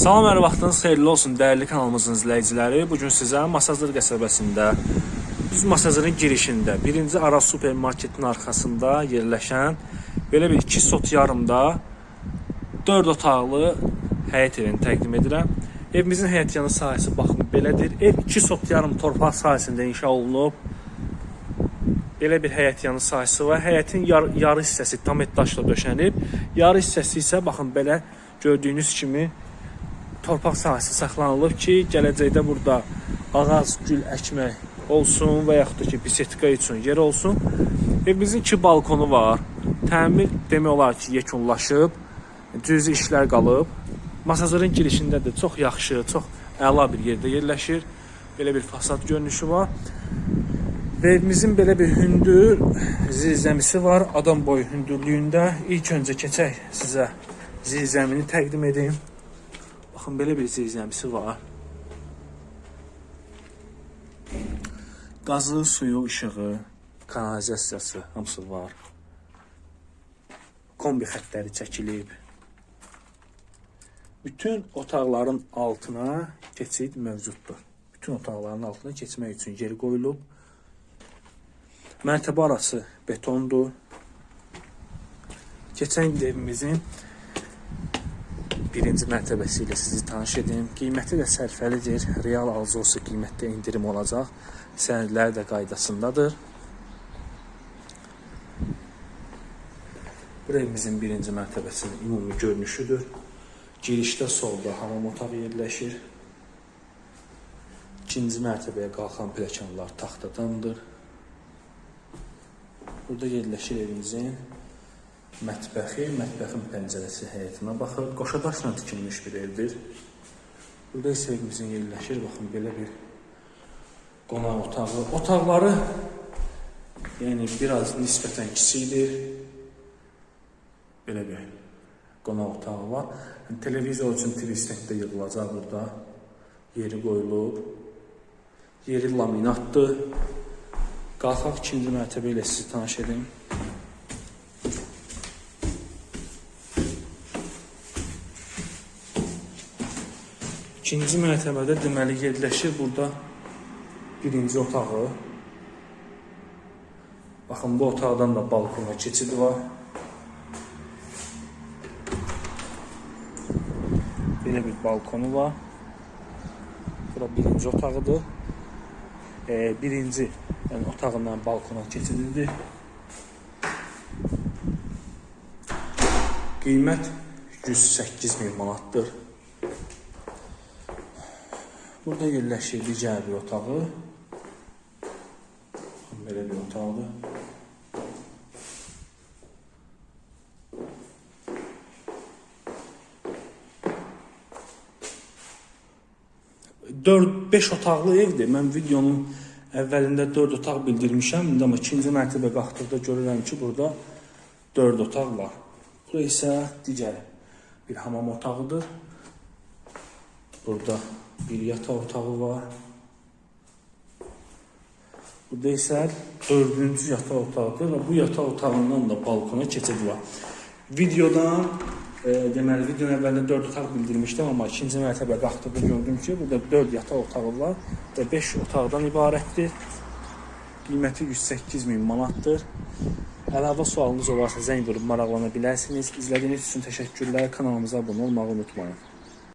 Salam, hər vaxtınız xeyirli olsun dəyərli kanalımızın izləyiciləri. Bu gün sizə Masazır qəsəbəsində Düz Masazırın girişində 1-ci Aras supermarketin arxasında yerləşən belə bir 2 sot yarımda 4 otaqlı həyət evini təqdim edirəm. Evimizin həyət yanı sahəsi baxın belədir. Ev 2 sot yarım torpaq sahəsində inşa olunub. Belə bir həyət yanı sahəsi var. Həyətin yar yarı hissəsi tam et daşla döşənib. Yarı hissəsi isə baxın belə gördüyünüz kimi torpaq sahəsi saxlanılıb ki, gələcəkdə burada ağac, gül əkmək olsun və yaxud da ki, bisetka üçün yer olsun. Evimizin iki balkonu var. Təmir demək olar ki, yekunlaşıb. Cüzi işlər qalıb. Masazırın girişində də çox yaxşı, çox əla bir yerdə yerləşir. Belə bir fasad görünüşü var. Və evimizin belə bir hündür zirzəmisi var. Adam boyu hündürlüyündə. İlk öncə keçək sizə zirzəmini təqdim edeyim. Baxın belə bir zirzəmisi var. Qazı, suyu, işığı, kanalizasiyası hamısı var. Kombi xəttləri çəkilib. Bütün otaqların altına keçid mövcuddur. Bütün otaqların altına keçmək üçün yer qoyulub. Mərtəbə arası betondur. Keçən evimizin birinci mərtəbəsi ilə sizi tanış edim. Qiyməti də sərfəlidir. Real olsa qiymətdə indirim olacaq. Sənədləri də qaydasındadır. Bu evimizin birinci mərtəbəsinin ümumi görünüşüdür. Girişdə solda hamam otağı yerləşir. İkinci mərtəbəyə qalxan pilləkənlər taxtadandır. Burada yerləşir evimizin mətbəxi, mətbəxin pəncərəsi həyətinə baxır. Qoşadaşla tikilmiş bir evdir. Burada isə evimizin yerləşir, baxın belə bir qonaq otağı. Otaqları yəni biraz nisbətən kiçikdir. Belə bir qonaq otağı var. Yəni, televizor üçün TV stand də yığılacaq burada. Yeri qoyulub. Yeri laminatdır. Qalxaq ikinci mərtəbə ilə sizi tanış edim. İkinci mərtəbədə deməli yerləşir burada birinci otağı. Baxın bu otaqdan da balkona keçid var. Belə bir balkonu var. Bura birinci otağıdır. Ee, birinci yəni otağından balkona keçididir. Qiymət 108 min manatdır. Burada yerləşir digər bir otağı. Belə bir otaqdır. Dörd, beş otaqlı evdir. Mən videonun əvvəlində dörd otaq bildirmişəm. İndi amma ikinci mərtəbə qalxdıqda görürəm ki, burada dörd otaq var. Bura isə digər bir hamam otağıdır. Burada bir yataq otağı var. Burada isə dördüncü yataq otağıdır və bu yataq otağından da balkona keçid var. Videodan e, deməli videonun əvvəlində 4 otaq bildirmişdim, amma ikinci mərtəbə qalxdıqda gördüm ki, burada 4 yataq otağı var və 5 otaqdan ibarətdir. Qiyməti 108 min manatdır. Əlavə sualınız olarsa zəng vurub maraqlana bilərsiniz. İzlədiyiniz üçün təşəkkürlər. Kanalımıza abunə olmağı unutmayın.